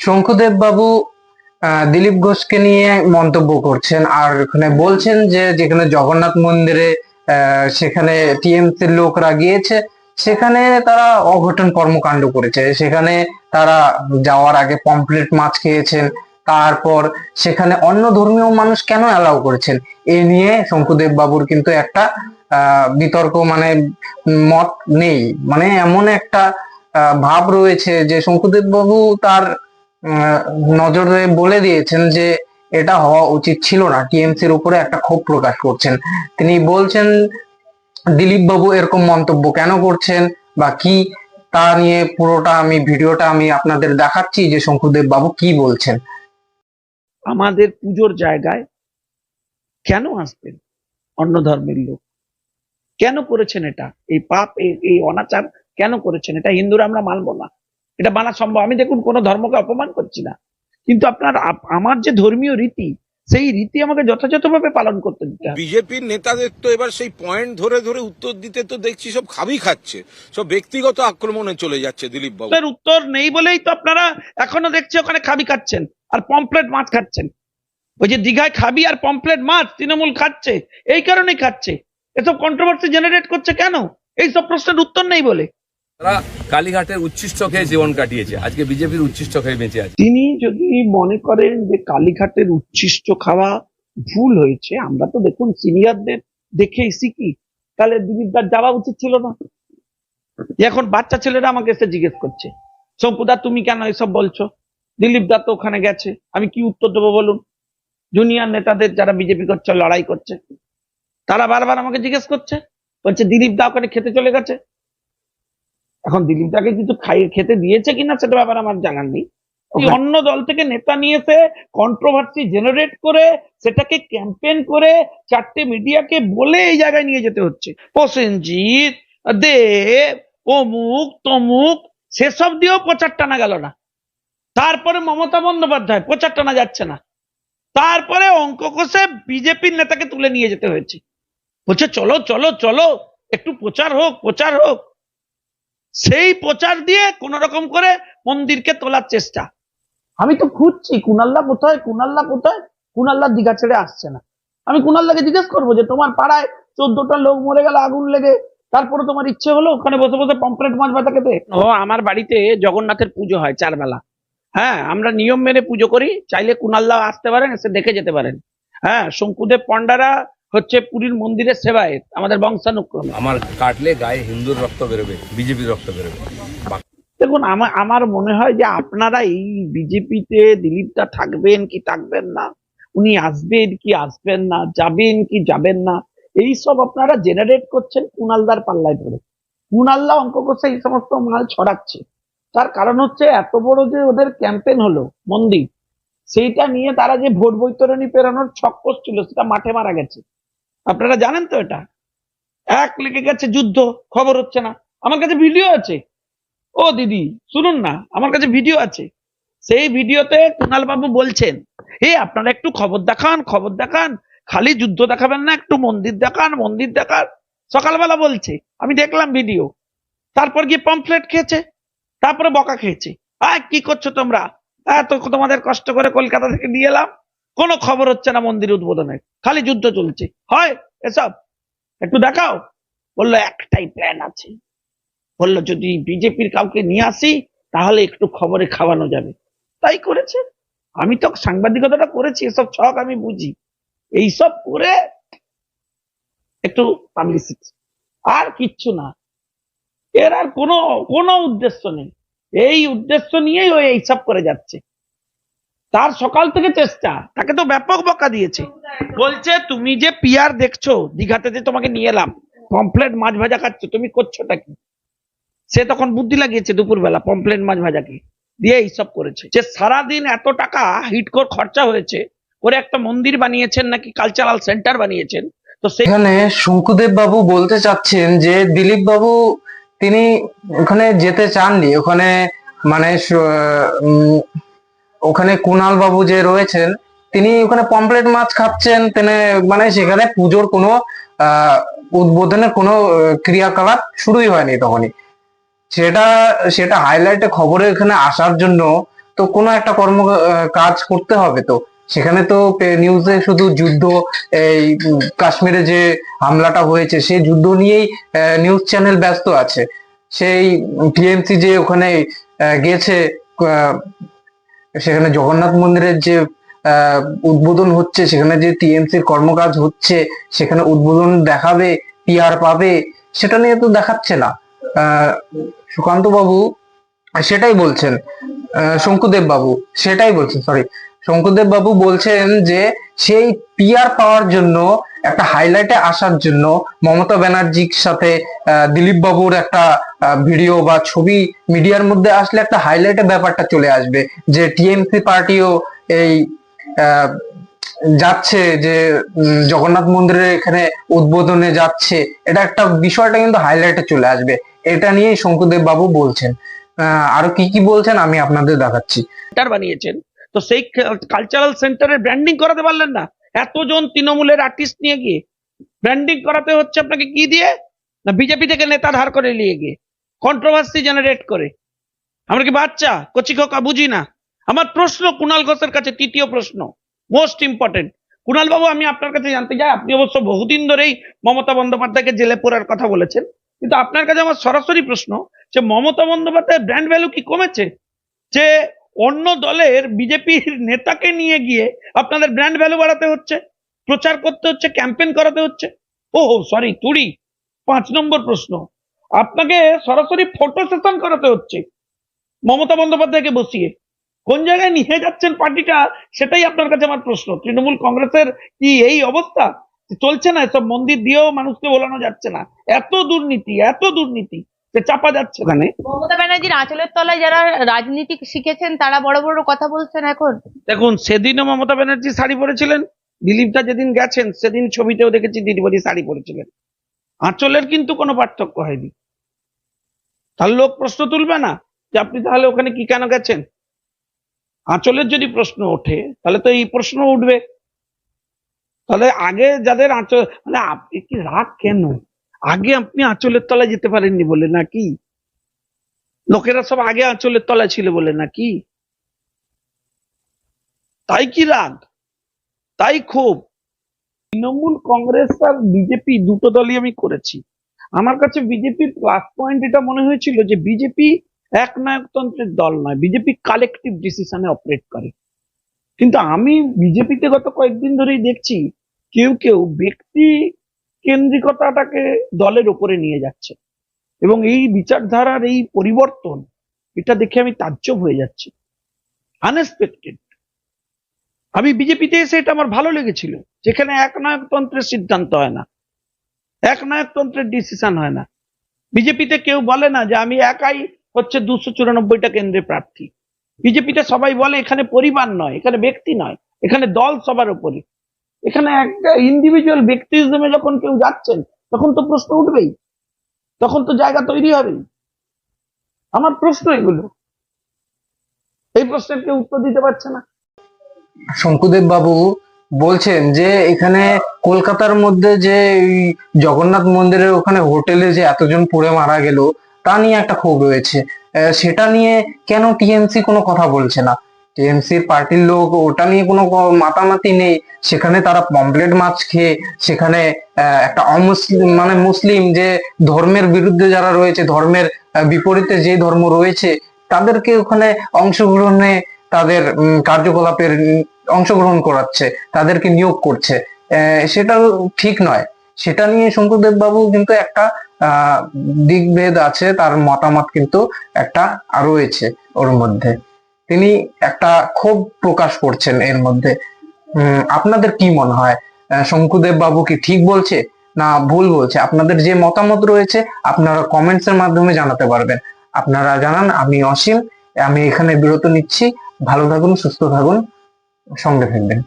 শঙ্কুদেব বাবু দিলীপ ঘোষকে নিয়ে মন্তব্য করছেন আর ওখানে বলছেন যে যেখানে জগন্নাথ মন্দিরে সেখানে টিএমসির লোকরা গিয়েছে, সেখানে তারা অঘটন কর্মকাণ্ড করেছে। সেখানে তারা যাওয়ার আগে পমপ্লেট মাছ খেয়েছেন, তারপর সেখানে অন্য ধর্মীয় মানুষ কেন অ্যালাউ করেছেন? এ নিয়ে শঙ্কুদেব বাবুর কিন্তু একটা বিতর্ক মানে মত নেই। মানে এমন একটা ভাব রয়েছে যে শঙ্কুদেব বাবু তার নজরে বলে দিয়েছেন যে এটা হওয়া উচিত ছিল না। টিএমসির উপরে একটা ক্ষোভ প্রকাশ করছেন। তিনি বলছেন, দিলীপ বাবু এরকম মন্তব্য কেন করছেন বা কি? তা নিয়ে পুরোটা আমি, ভিডিওটা আমি আপনাদের দেখাচ্ছি যে শঙ্কুদেব বাবু কি বলছেন। আমাদের পুজোর জায়গায় কেন আসবেন অন্য ধর্মের লোক? কেন করেছেন এটা? এই পাপ এই- অনাচার কেন করেছেন? এটা হিন্দুরা আমরা মানবো না। এটা মানা সম্ভব। আমি দেখুন কোনো ধর্মকে অপমান করছি না। কিন্তু আপনার আমার যে ধর্মীয় রীতি সেই রীতি আমাকে যথাযথভাবে পালন করতে দিতে হবে। বিজেপির নেতাদের তো এবার সেই পয়েন্ট ধরে ধরে উত্তর দিতে তো দেখছি সব খাবি খাচ্ছে। সব ব্যক্তিগত আক্রমণে চলে যাচ্ছে দিলীপ বাবু উত্তর নেই বলেই তো আপনারা এখনও দেখছি ওখানে খাবি খাচ্ছেন আর পমপ্লেট মাছ খাচ্ছেন। ওই যে দীঘায় খাবি আর পমপ্লেট মাছ তৃণমূল খাচ্ছে এই কারণেই খাচ্ছে। এসব কন্ট্রোভার্সি জেনারেট করছে কেন? এই সব প্রশ্নের উত্তর নেই বলে। তারা কালীঘাটের উচ্ছিষ্ট খেয়ে জীবন কাটিয়েছে। আজকে বিজেপির উচ্ছিষ্ট খেয়ে বেঁচে আছে। তিনি যদি মনে করেন যে কালীঘাটের উচ্ছিষ্ট খাওয়া ভুল হয়েছে, আমরা তো দেখুন সিনিয়রদের দেখে শিখি তাহলে দিলীপদার যাওয়া উচিত ছিল না। এখন বাচ্চা ছেলেরা আমাকে এসে জিজ্ঞেস করছে, শঙ্কুদা, তুমি কেন এসব বলছো? দিলীপ দা তো ওখানে গেছে, আমি কি উত্তর দেবো বলুন? জুনিয়র নেতাদের যারা বিজেপি করছে, লড়াই করছে, তারা বারবার আমাকে জিজ্ঞেস করছে, বলছে দিলীপ দা ওখানে খেতে চলে গেছে? এখন দিলীপ দাকে কিছু খাইয়ে খেতে দিয়েছে কিনা সেটা ব্যাপার আমার জানার নেই। অন্য দল থেকে নেতা নিয়ে এসে কন্ট্রোভার্সি জেনারেট করে সেটাকে ক্যাম্পেইন করে চারটে মিডিয়াকে বলে এই জায়গায় নিয়ে যেতে হচ্ছে। প্রসেনজিৎ দেব অমুক তমুক সেসব দিয়েও প্রচার টানা গেল না। তারপরে মমতা বন্দ্যোপাধ্যায় প্রচার টানা যাচ্ছে না। তারপরে অঙ্ক কষে বিজেপির নেতাকে তুলে নিয়ে যেতে হয়েছে। বলছে চলো চলো চলো একটু প্রচার হোক প্রচার হোক। সেই প্রচার দিয়ে কোন রকম করে মন্দিরকে তোলার চেষ্টা। আমি তো খুঁজছি কুনাল্লা কোথায় কুনাল্লা কোথায়? কুনাল্লা দীঘা ছেড়ে আসছে না। আমি কুনাল্লাকে জিজ্ঞেস করব যে তোমার পাড়ায় চোদ্দটা লোক মরে গেল আগুন লেগে তারপরে তোমার ইচ্ছে হলো ওখানে বসে বসে পম্পলেট মাছ ভাজা খেতে? ও আমার বাড়িতে জগন্নাথের পুজো হয় চার বেলা হ্যাঁ আমরা নিয়ম মেনে পুজো করি চাইলে কুনাল্লা আসতে পারেন এসে দেখে যেতে পারেন। হ্যাঁ শঙ্কুদেব পণ্ডারা হচ্ছে পুরীর মন্দিরের সেবায়ত আমাদের বংশানুক্রম। আমার কাটলে গায়ে হিন্দুর রক্ত বেরোবে বিজেপির রক্ত বেরোবে। দেখুন আমার আমার মনে হয় যে আপনারা এই বিজেপিতে দিলীপটা থাকবেন কি থাকবেন না উনি আসবেন কি আসবেন না যাবেন কি যাবেন না এই সব আপনারা জেনারেট করছেন কুনালদার পাল্লায় পড়ে। কুনাল্লা অঙ্ক করছে এই সমস্ত মাল ছড়াচ্ছে। তার কারণ হচ্ছে এত বড় যে ওদের ক্যাম্পেন হলো মন্দির সেইটা নিয়ে তারা যে ভোট বৈতরণী পেরানোর ছক করছিল সেটা মাঠে মারা গেছে। আপনারা জানেন তো এটা? এক লেগে গেছে যুদ্ধ, খবর হচ্ছে না। আমার কাছে ভিডিও আছে। ও দিদি, শুনুন না, আমার কাছে ভিডিও আছে। সেই ভিডিওতে কুণাল বাবু বলছেন এ আপনারা একটু খবর দেখান খবর দেখান। খালি যুদ্ধ দেখাবেন না, একটু মন্দির দেখান মন্দির দেখান। সকালবেলা বলছে, আমি দেখলাম ভিডিও তারপর গিয়ে পমফ্লেট খেয়েছে, তারপরে বকা খেয়েছে। আয়, কি করছ তোমরা? তোমাদের কষ্ট করে কলকাতা থেকে নিয়ে এলাম। কোনো খবর হচ্ছে না মন্দির উদ্বোধনের খালি যুদ্ধ চলছে। হয়, এসব? একটু দেখাও। বলল, একটাই প্ল্যান আছে। বলল, যদি বিজেপির কাউকে নিয়ে আসি, তাহলে একটু খবরে খাওয়ানো যাবে। তাই করেছে। আমি তো সাংবাদিকতাটা করেছি, এসব ছক আমি বুঝি। এইসব করে একটু পাবলিসিটি আর কিচ্ছু না। এর আর কোনো কোনো উদ্দেশ্য নেই। এই উদ্দেশ্য নিয়েই ওই এইসব করে যাচ্ছে। তার সকাল থেকে চেষ্টা। তাকে তো ব্যাপক বকা দিয়েছে। বলছে, তুমি যে পিয়ার দেখছ, দীঘাতে যে তোমাকে নিয়ে এলাম, পমফ্লেট মাছ ভাজা খাচ্ছ, তুমি করছোটা কি? সে তখন বুদ্ধি লাগিয়েছে দুপুরবেলা, পমফ্লেট মাছ ভাজাকে। দিয়ে এইসব করেছে। যে সারাদিন এত টাকা হিটকোর খরচা হয়েছে, করে একটা মন্দির বানিয়েছেন নাকি কালচারাল সেন্টার বানিয়েছেন, তো সেখানে শঙ্কুদেব বাবু বলতে চাচ্ছেন যে, দিলীপ বাবু তিনি ওখানে যেতে চাননি। ওখানে মানে ওখানে কুনাল বাবু যে রয়েছেন, তিনি ওখানে পমপ্লেট মাছ খাচ্ছেন, তিনি মানে সেখানে পুজোর কোনো উদ্বোধনের কোনো ক্রিয়াকলাপ শুরুই হয়নি তখনই। সেটা সেটা হাইলাইটে খবরে এখানে আসার জন্য তো কোনো একটা কর্ম কাজ করতে হবে তো। সেখানে তো নিউজে শুধু যুদ্ধ, এই কাশ্মীরে যে হামলাটা হয়েছে সেই যুদ্ধ নিয়েই নিউজ চ্যানেল ব্যস্ত আছে। সেই টিএমসি যে ওখানে গেছে সেখানে জগন্নাথ মন্দিরের যে উদ্বোধন হচ্ছে, সেখানে যে টিএমসির কর্মকাজ হচ্ছে, সেখানে উদ্বোধন দেখাবে পিআর পাবে, সেটা নিয়ে তো দেখাচ্ছে না। সুকান্ত বাবু সেটাই বলছেন। শঙ্কুদেব বাবু সেটাই বলছেন সরি শঙ্কুদেব বাবু বলছেন যে, সেই পিআর পাওয়ার জন্য একটা হাইলাইটে আসার জন্য মমতা ব্যানার্জির সাথে দিলীপ বাবুর একটা ভিডিও বা ছবি মিডিয়ার মধ্যে আসলে একটা হাইলাইটে ব্যাপারটা চলে আসবে। যে টিএমসি পার্টিও এই যাচ্ছে যে জগন্নাথ মন্দিরের এখানে উদ্বোধনে যাচ্ছে, এটা একটা বিষয়টা কিন্তু হাইলাইটে চলে আসবে। এটা নিয়েই শঙ্কুদেব বাবু বলছেন। আরও কি কি বলছেন আমি আপনাদের দেখাচ্ছি। বানিয়েছেন। তো সেই কালচারাল সেন্টারের ব্র্যান্ডিং করাতে পারলেন না? এতজন তৃণমূলের আর্টিস্ট নিয়ে গিয়ে ব্র্যান্ডিং করাতে হচ্ছে আপনাকে কি দিয়ে? না বিজেপি থেকে নেতা ধার করে নিয়ে গিয়ে কন্ট্রোভার্সি জেনারেট করে। আমরা কি বাচ্চা? কচি খোকা বুঝি না। আমার প্রশ্ন কুণাল ঘোষের কাছে, তৃতীয় প্রশ্ন মোস্ট ইম্পর্টেন্ট বাবু আমি আপনার কাছে জানতে চাই, আপনি অবশ্য বহুদিন ধরেই মমতা বন্দ্যোপাধ্যায়কে জেলে পড়ার কথা বলেছেন, কিন্তু আপনার কাছে আমার সরাসরি প্রশ্ন যে মমতা বন্দ্যোপাধ্যায়ের ব্র্যান্ড ভ্যালু কি কমেছে? যে অন্য দলের বিজেপির নেতাকে নিয়ে গিয়ে আপনাদের ব্র্যান্ড ভ্যালু বাড়াতে হচ্ছে, প্রচার করতে হচ্ছে ক্যাম্পেইন করাতে হচ্ছে। ও সরি তুড়ি, পাঁচ নম্বর প্রশ্ন। আপনাকে সরাসরি ফটো সেশন করাতে হচ্ছে, মমতা বন্দ্যোপাধ্যায়কে বসিয়ে। কোন জায়গায় নিয়ে যাচ্ছেন পার্টিটা, সেটাই আপনার কাছে আমার প্রশ্ন। তৃণমূল কংগ্রেসের কি এই অবস্থা? চলছে না এসব মন্দির দিয়েও মানুষকে বলানো যাচ্ছে না। এত দুর্নীতি এত দুর্নীতি। যে চাপা যাচ্ছে ওখানে। মমতা ব্যানার্জির আঁচলের তলায় যারা রাজনীতি শিখেছেন তারা বড় বড় কথা বলছেন এখন। দেখুন সেদিনও মমতা ব্যানার্জি শাড়ি পরেছিলেন। দিলীপদা যেদিন গেছেন সেদিন ছবিতেও দেখেছি দিদিবদি শাড়ি পরেছিলেন। আঁচলের কিন্তু কোনো পার্থক্য হয়নি। তাহলে লোক প্রশ্ন তুলবে না যে আপনি তাহলে ওখানে কি কেন গেছেন? আঁচলের যদি প্রশ্ন ওঠে তাহলে তো এই প্রশ্ন উঠবে। তাহলে আগে যাদের আঁচল মানে আপনি কি রাগ কেন? আগে আপনি আঁচলের তলায় যেতে পারেননি বলে নাকি? লোকেরা সব আগে আঁচলের তলায় ছিল বলে নাকি? তাই কি রাগ? তাই ক্ষোভ? তৃণমূল কংগ্রেস আর বিজেপি দুটো দলই আমি করেছি। আমার কাছে বিজেপির প্লাস পয়েন্ট এটা মনে হয়েছিল যে বিজেপি এক নায়কতন্ত্রের দল নয় বিজেপি কালেকটিভ ডিসিশনে অপারেট করে। কিন্তু আমি বিজেপিতে গত কয়েকদিন ধরেই দেখছি, কেউ কেউ ব্যক্তি কেন্দ্রিকতাটাকে দলের উপরে নিয়ে যাচ্ছে। এবং এই বিচারধারার এই পরিবর্তন, এটা দেখে আমি তাজ্জব হয়ে যাচ্ছি। আনএক্সপেক্টেড আমি বিজেপিতে এসে এটা আমার ভালো লেগেছিল, যেখানে এক নায়কতন্ত্রের সিদ্ধান্ত হয় না, এক নায়কতন্ত্রের ডিসিশন হয় না। বিজেপিতে কেউ বলে না যে আমি একাই হচ্ছে দুশো চুরানব্বইটা কেন্দ্রে প্রার্থী। বিজেপিতে সবাই বলে এখানে পরিবার নয়, এখানে ব্যক্তি নয়, এখানে দল সবার উপরে এখানে একটা ইন্ডিভিজুয়াল ব্যক্তিজমে যখন কেউ যাচ্ছেন, তখন তো প্রশ্ন উঠবেই। তখন তো জায়গা তৈরি হবেই। আমার প্রশ্ন এগুলো। এই প্রশ্নের কেউ উত্তর দিতে পারছে না। শঙ্কুদেব বাবু বলছেন যে, এখানে কলকাতার মধ্যে যে জগন্নাথ মন্দিরের ওখানে হোটেলে যে এতজন পড়ে মারা গেল, তা নিয়ে একটা ক্ষোভ রয়েছে। সেটা নিয়ে কেন টিএমসি কোনো কথা বলছে না? টিএমসি পার্টির লোক, ওটা নিয়ে কোনো মাতামাতি নেই। সেখানে তারা পমপ্লেট মাছ খেয়ে, সেখানে একটা অমুসলিম মানে মুসলিম যে ধর্মের বিরুদ্ধে যারা রয়েছে, ধর্মের বিপরীতে যে ধর্ম রয়েছে, তাদেরকে ওখানে অংশগ্রহণে তাদের কার্যকলাপের অংশগ্রহণ করাচ্ছে, তাদেরকে নিয়োগ করছে। সেটা ঠিক নয়। সেটা নিয়ে শঙ্কুদেব বাবু কিন্তু একটা, আহ, দিকভেদ আছে, তার মতামত কিন্তু একটা রয়েছে ওর মধ্যে। তিনি একটা ক্ষোভ প্রকাশ করছেন এর মধ্যে। আপনাদের কি মনে হয়? শঙ্কুদেব বাবু কি ঠিক বলছে? না ভুল বলছে? আপনাদের যে মতামত রয়েছে, আপনারা কমেন্টস এর মাধ্যমে জানাতে পারবেন। আপনারা জানান, আমি অসীম। আমি এখানে বিরত নিচ্ছি। ভালো থাকুন, সুস্থ থাকুন। সঙ্গে থাকবেন।